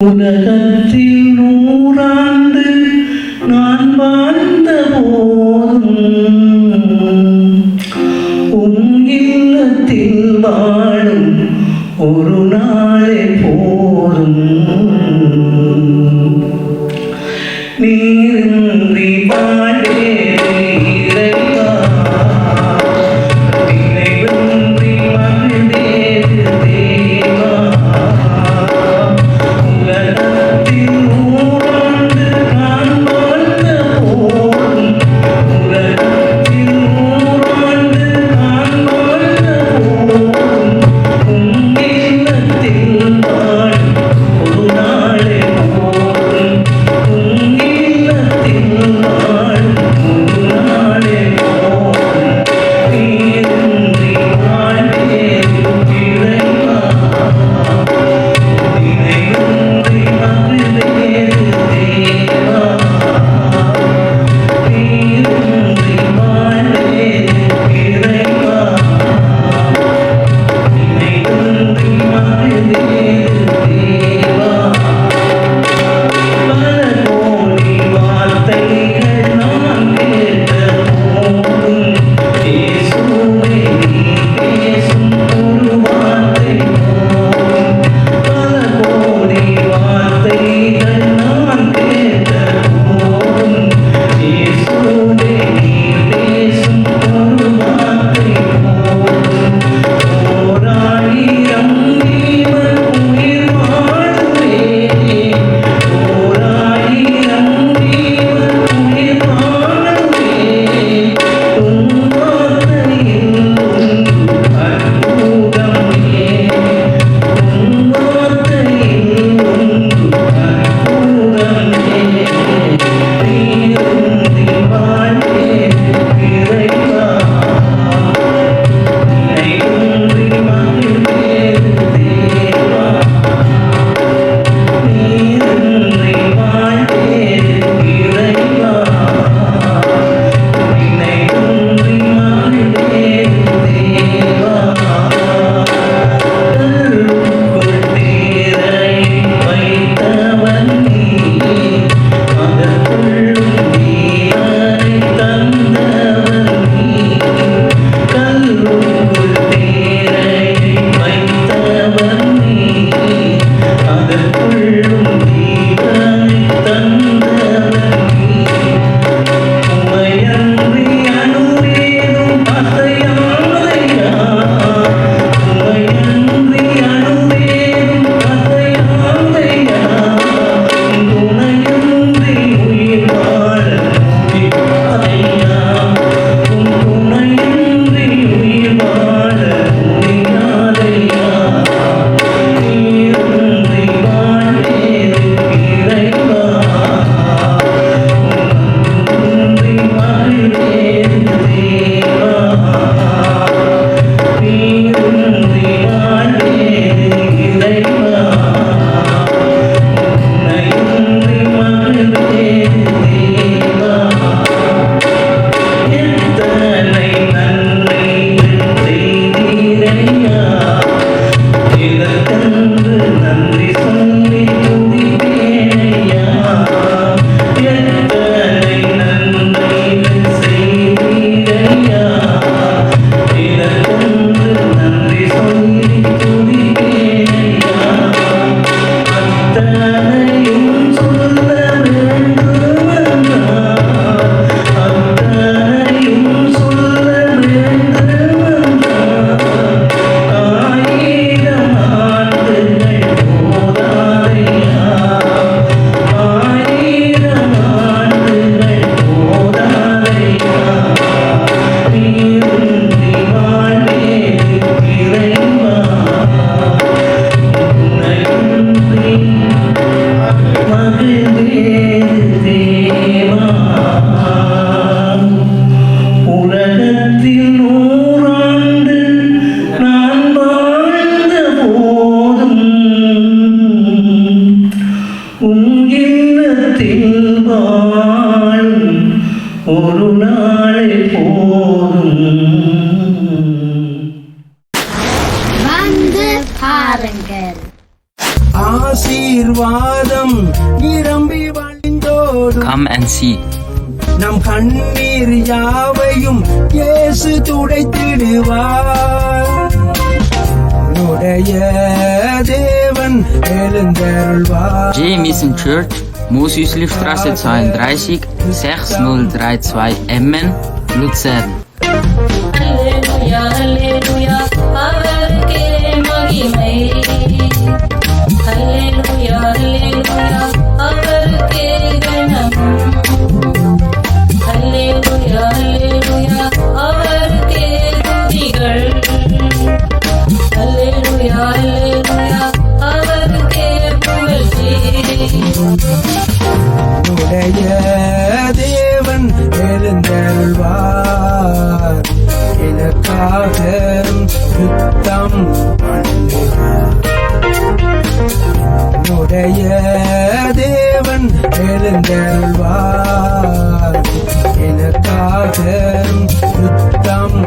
உலகத்தில் நூறாண்டு நான் வாழ்ந்த போதும் உன் இல்லத்தில் வாழும் ஒரு நாளே போதும் நீரின்றி வாழ നിനക്കന്ന് നന്ദി நாளை போதும். வந்து பாருங்கள். ஆசீர்வாதம் நிரம்பி வழிந்தோடும். கம் அண்ட் சி நம் கண்ணீர் யாவையும் இயேசு துடைத்திடுவார். உடைய தேவன் எழுந்தருள்வார். J mission church Church, Moosüslistraße 32, 6032 Emmen, Luzern. தேவன் எழுந்தருள்வார். எனக்காக யுத்தம்